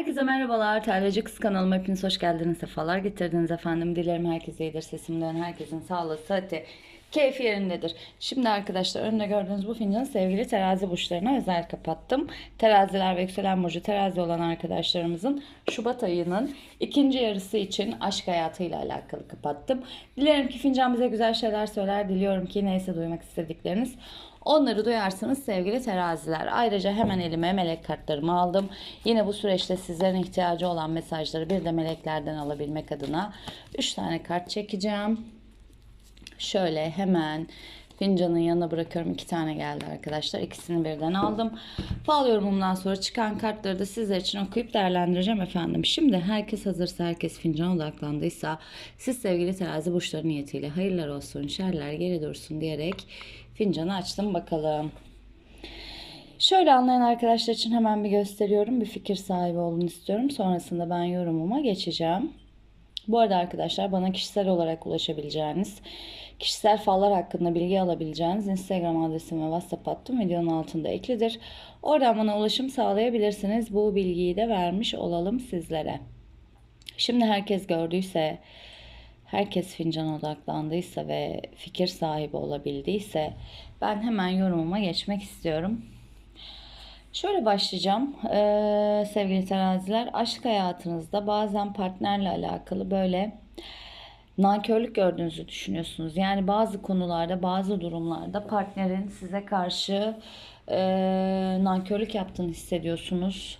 Herkese merhabalar. Terleci Kız kanalıma hepiniz hoş geldiniz. Sefalar getirdiniz efendim. Dilerim herkes iyidir. Sesimden herkesin sağlığı, sıhhati, keyfi yerindedir. Şimdi arkadaşlar önümde gördüğünüz bu fincanı sevgili terazi burçlarına özel kapattım. Teraziler ve yükselen burcu terazi olan arkadaşlarımızın Şubat ayının ikinci yarısı için aşk hayatıyla alakalı kapattım. Dilerim ki fincan bize güzel şeyler söyler. Diliyorum ki neyse duymak istedikleriniz Onları duyarsınız sevgili teraziler. Ayrıca hemen elime melek kartlarımı aldım. Yine bu süreçte sizlerin ihtiyacı olan mesajları bir de meleklerden alabilmek adına 3 tane kart çekeceğim. Şöyle hemen fincanın yanına bırakıyorum. iki tane geldi arkadaşlar. İkisini birden aldım. Fal yorumumdan sonra çıkan kartları da sizler için okuyup değerlendireceğim efendim. Şimdi herkes hazırsa, herkes fincan odaklandıysa siz sevgili terazi burçları niyetiyle hayırlar olsun, şerler geri dursun diyerek fincanı açtım bakalım. Şöyle anlayan arkadaşlar için hemen bir gösteriyorum. Bir fikir sahibi olun istiyorum. Sonrasında ben yorumuma geçeceğim. Bu arada arkadaşlar bana kişisel olarak ulaşabileceğiniz, kişisel fallar hakkında bilgi alabileceğiniz Instagram adresim ve WhatsApp hattım videonun altında eklidir. Oradan bana ulaşım sağlayabilirsiniz. Bu bilgiyi de vermiş olalım sizlere. Şimdi herkes gördüyse, herkes fincan odaklandıysa ve fikir sahibi olabildiyse ben hemen yorumuma geçmek istiyorum. Şöyle başlayacağım ee, sevgili teraziler. Aşk hayatınızda bazen partnerle alakalı böyle nankörlük gördüğünüzü düşünüyorsunuz. Yani bazı konularda, bazı durumlarda partnerin size karşı e, nankörlük yaptığını hissediyorsunuz.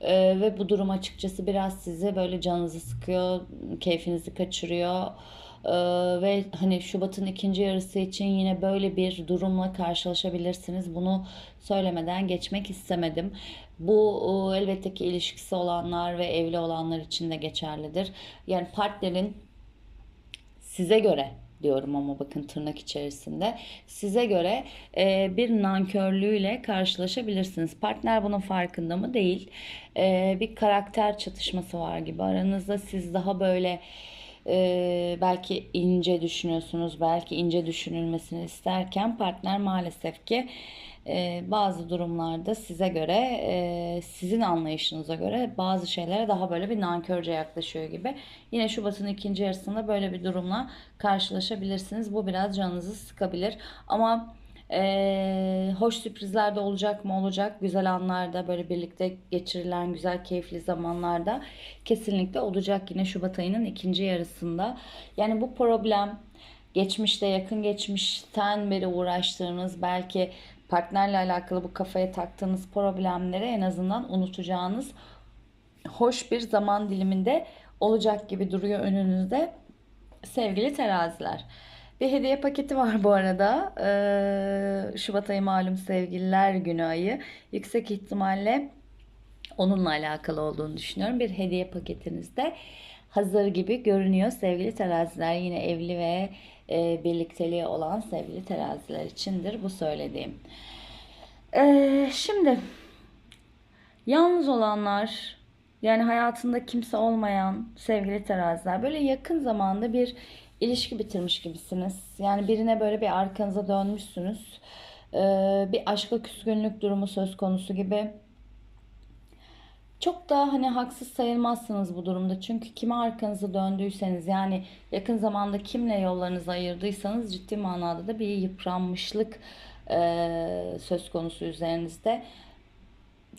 E, ve bu durum açıkçası biraz size böyle canınızı sıkıyor, keyfinizi kaçırıyor. Ve hani Şubat'ın ikinci yarısı için yine böyle bir durumla karşılaşabilirsiniz. Bunu söylemeden geçmek istemedim. Bu elbette ki ilişkisi olanlar ve evli olanlar için de geçerlidir. Yani partnerin size göre diyorum ama bakın tırnak içerisinde size göre e, bir nankörlüğüyle karşılaşabilirsiniz. Partner bunun farkında mı? Değil. E, bir karakter çatışması var gibi aranızda siz daha böyle e, belki ince düşünüyorsunuz, belki ince düşünülmesini isterken partner maalesef ki e, bazı durumlarda size göre, e, sizin anlayışınıza göre bazı şeylere daha böyle bir nankörce yaklaşıyor gibi. Yine Şubat'ın ikinci yarısında böyle bir durumla karşılaşabilirsiniz. Bu biraz canınızı sıkabilir. Ama ee, hoş sürprizler de olacak mı olacak. Güzel anlarda böyle birlikte geçirilen güzel keyifli zamanlarda kesinlikle olacak yine Şubat ayının ikinci yarısında. Yani bu problem geçmişte yakın geçmişten beri uğraştığınız belki partnerle alakalı bu kafaya taktığınız problemleri en azından unutacağınız hoş bir zaman diliminde olacak gibi duruyor önünüzde sevgili teraziler. Bir hediye paketi var bu arada. Ee, Şubat ayı malum sevgililer günü ayı. Yüksek ihtimalle onunla alakalı olduğunu düşünüyorum. Bir hediye paketinizde hazır gibi görünüyor sevgili teraziler. Yine evli ve e, birlikteliği olan sevgili teraziler içindir bu söylediğim. Ee, şimdi yalnız olanlar yani hayatında kimse olmayan sevgili teraziler böyle yakın zamanda bir ilişki bitirmiş gibisiniz. Yani birine böyle bir arkanıza dönmüşsünüz. Ee, bir aşka küskünlük durumu söz konusu gibi. Çok da hani haksız sayılmazsınız bu durumda. Çünkü kime arkanızı döndüyseniz yani yakın zamanda kimle yollarınızı ayırdıysanız ciddi manada da bir yıpranmışlık e, söz konusu üzerinizde.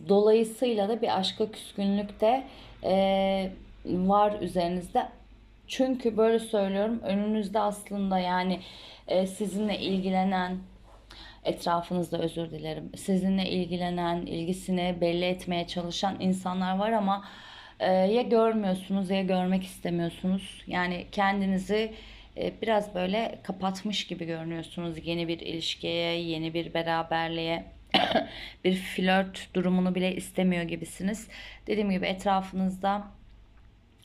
Dolayısıyla da bir aşka küskünlük de e, var üzerinizde çünkü böyle söylüyorum önünüzde aslında yani e, sizinle ilgilenen etrafınızda özür dilerim. Sizinle ilgilenen, ilgisini belli etmeye çalışan insanlar var ama e, ya görmüyorsunuz ya görmek istemiyorsunuz. Yani kendinizi e, biraz böyle kapatmış gibi görünüyorsunuz yeni bir ilişkiye, yeni bir beraberliğe. bir flört durumunu bile istemiyor gibisiniz. Dediğim gibi etrafınızda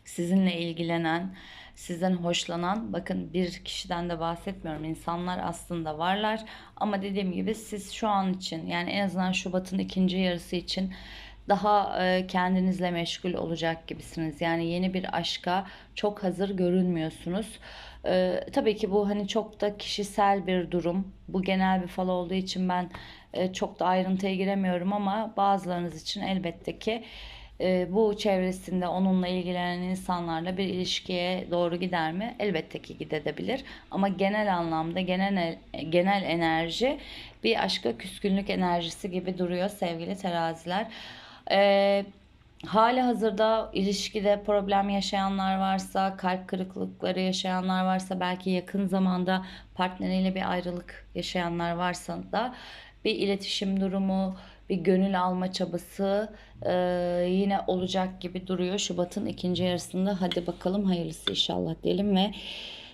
sizinle ilgilenen, sizden hoşlanan, bakın bir kişiden de bahsetmiyorum. İnsanlar aslında varlar ama dediğim gibi siz şu an için yani en azından Şubat'ın ikinci yarısı için daha e, kendinizle meşgul olacak gibisiniz. Yani yeni bir aşka çok hazır görünmüyorsunuz. E, tabii ki bu hani çok da kişisel bir durum. Bu genel bir fal olduğu için ben e, çok da ayrıntıya giremiyorum ama bazılarınız için elbette ki e, bu çevresinde onunla ilgilenen insanlarla bir ilişkiye doğru gider mi? Elbette ki gidebilir. Ama genel anlamda genel genel enerji bir aşka küskünlük enerjisi gibi duruyor sevgili teraziler. Eee Hali hazırda ilişkide problem yaşayanlar varsa, kalp kırıklıkları yaşayanlar varsa, belki yakın zamanda partneriyle bir ayrılık yaşayanlar varsa da bir iletişim durumu, bir gönül alma çabası e, yine olacak gibi duruyor Şubat'ın ikinci yarısında. Hadi bakalım hayırlısı inşallah diyelim ve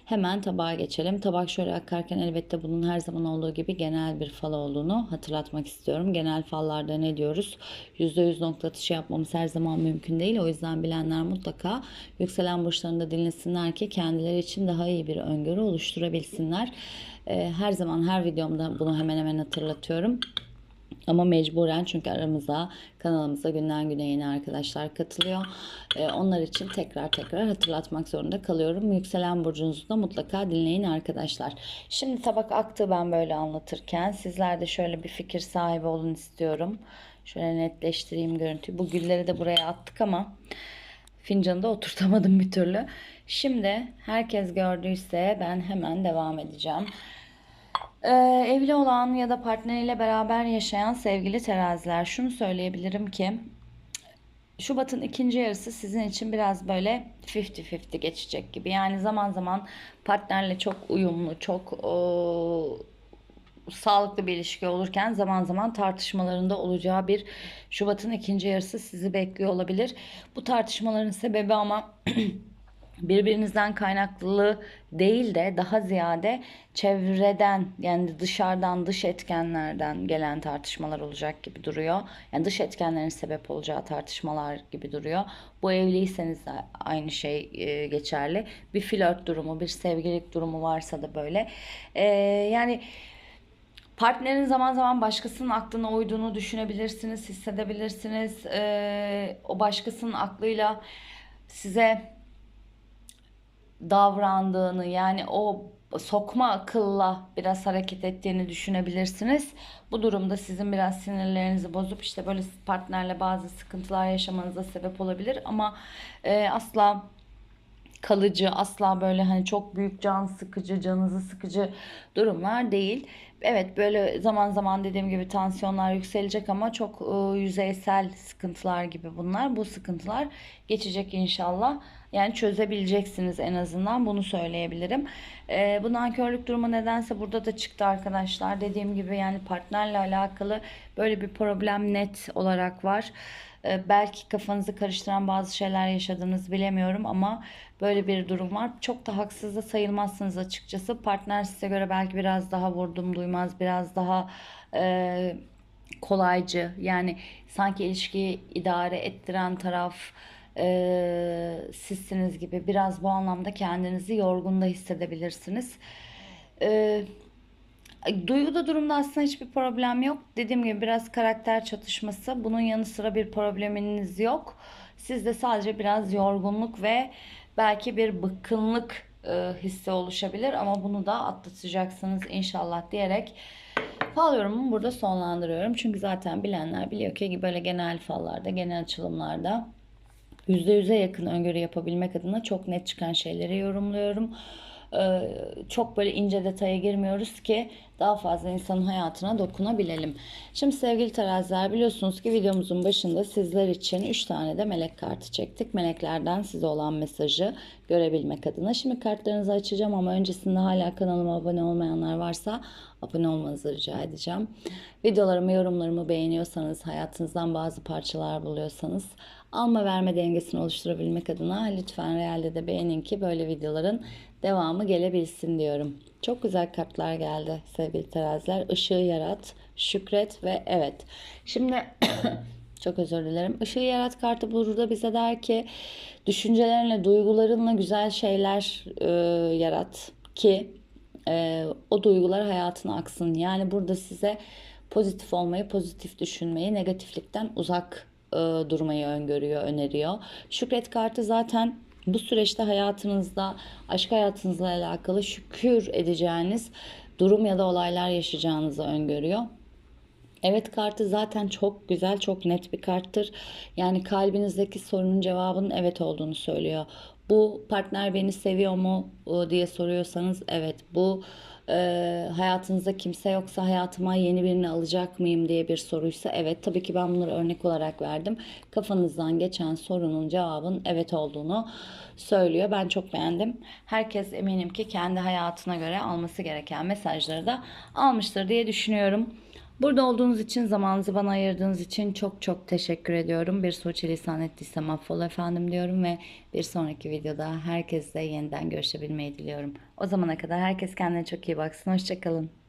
Hemen tabağa geçelim. Tabak şöyle akarken elbette bunun her zaman olduğu gibi genel bir fal olduğunu hatırlatmak istiyorum. Genel fallarda ne diyoruz? %100 nokta atışı yapmamız her zaman mümkün değil. O yüzden bilenler mutlaka yükselen burçlarında dinlesinler ki kendileri için daha iyi bir öngörü oluşturabilsinler. Ee, her zaman her videomda bunu hemen hemen hatırlatıyorum. Ama mecburen çünkü aramıza kanalımıza günden güne yeni arkadaşlar katılıyor. Ee, onlar için tekrar tekrar hatırlatmak zorunda kalıyorum. Yükselen burcunuzu da mutlaka dinleyin arkadaşlar. Şimdi tabak aktı ben böyle anlatırken. Sizler de şöyle bir fikir sahibi olun istiyorum. Şöyle netleştireyim görüntüyü. Bu gülleri de buraya attık ama fincanı da oturtamadım bir türlü. Şimdi herkes gördüyse ben hemen devam edeceğim. Ee, evli olan ya da partneriyle beraber yaşayan sevgili teraziler şunu söyleyebilirim ki Şubat'ın ikinci yarısı sizin için biraz böyle 50-50 geçecek gibi. Yani zaman zaman partnerle çok uyumlu, çok o, sağlıklı bir ilişki olurken zaman zaman tartışmalarında olacağı bir Şubat'ın ikinci yarısı sizi bekliyor olabilir. Bu tartışmaların sebebi ama birbirinizden kaynaklı değil de daha ziyade çevreden yani dışarıdan dış etkenlerden gelen tartışmalar olacak gibi duruyor. Yani dış etkenlerin sebep olacağı tartışmalar gibi duruyor. Bu evliyseniz de aynı şey e, geçerli. Bir flört durumu, bir sevgililik durumu varsa da böyle. E, yani Partnerin zaman zaman başkasının aklına uyduğunu düşünebilirsiniz, hissedebilirsiniz. E, o başkasının aklıyla size davrandığını yani o sokma akılla biraz hareket ettiğini düşünebilirsiniz. Bu durumda sizin biraz sinirlerinizi bozup işte böyle partnerle bazı sıkıntılar yaşamanıza sebep olabilir ama e, asla kalıcı asla böyle hani çok büyük can sıkıcı canınızı sıkıcı durumlar değil. Evet böyle zaman zaman dediğim gibi tansiyonlar yükselecek ama çok e, yüzeysel sıkıntılar gibi bunlar. Bu sıkıntılar geçecek inşallah. Yani çözebileceksiniz en azından bunu söyleyebilirim. E, bu nankörlük durumu nedense burada da çıktı arkadaşlar. Dediğim gibi yani partnerle alakalı böyle bir problem net olarak var. E, belki kafanızı karıştıran bazı şeyler yaşadınız bilemiyorum ama böyle bir durum var. Çok da haksız da sayılmazsınız açıkçası. Partner size göre belki biraz daha vurdum duymaz, biraz daha e, kolaycı. Yani sanki ilişkiyi idare ettiren taraf e, sizsiniz gibi biraz bu anlamda kendinizi yorgun da hissedebilirsiniz. E, duyguda durumda aslında hiçbir problem yok. Dediğim gibi biraz karakter çatışması. Bunun yanı sıra bir probleminiz yok. Sizde sadece biraz yorgunluk ve belki bir bıkkınlık e, hissi oluşabilir ama bunu da atlatacaksınız inşallah diyerek fal yorumumu burada sonlandırıyorum. Çünkü zaten bilenler biliyor ki böyle genel fallarda, genel açılımlarda %100'e yakın öngörü yapabilmek adına çok net çıkan şeyleri yorumluyorum. Ee, çok böyle ince detaya girmiyoruz ki daha fazla insanın hayatına dokunabilelim. Şimdi sevgili teraziler biliyorsunuz ki videomuzun başında sizler için 3 tane de melek kartı çektik. Meleklerden size olan mesajı görebilmek adına. Şimdi kartlarınızı açacağım ama öncesinde hala kanalıma abone olmayanlar varsa abone olmanızı rica edeceğim. Videolarımı, yorumlarımı beğeniyorsanız, hayatınızdan bazı parçalar buluyorsanız alma verme dengesini oluşturabilmek adına lütfen realde de beğenin ki böyle videoların devamı gelebilsin diyorum. Çok güzel kartlar geldi sevgili teraziler. Işığı yarat, şükret ve evet. Şimdi çok özür dilerim. Işığı yarat kartı burada bize der ki düşüncelerinle, duygularınla güzel şeyler e, yarat ki e, o duygular hayatına aksın. Yani burada size pozitif olmayı, pozitif düşünmeyi, negatiflikten uzak e, durmayı öngörüyor, öneriyor. Şükret kartı zaten bu süreçte hayatınızda, aşk hayatınızla alakalı şükür edeceğiniz durum ya da olaylar yaşayacağınızı öngörüyor. Evet kartı zaten çok güzel, çok net bir karttır. Yani kalbinizdeki sorunun cevabının evet olduğunu söylüyor. Bu partner beni seviyor mu e, diye soruyorsanız evet. Bu e, hayatınızda kimse yoksa hayatıma yeni birini alacak mıyım diye bir soruysa evet. Tabii ki ben bunları örnek olarak verdim. Kafanızdan geçen sorunun cevabın evet olduğunu söylüyor. Ben çok beğendim. Herkes eminim ki kendi hayatına göre alması gereken mesajları da almıştır diye düşünüyorum. Burada olduğunuz için, zamanınızı bana ayırdığınız için çok çok teşekkür ediyorum. Bir suçilisan ettiysem affola efendim diyorum ve bir sonraki videoda herkesle yeniden görüşebilmeyi diliyorum. O zamana kadar herkes kendine çok iyi baksın. Hoşçakalın.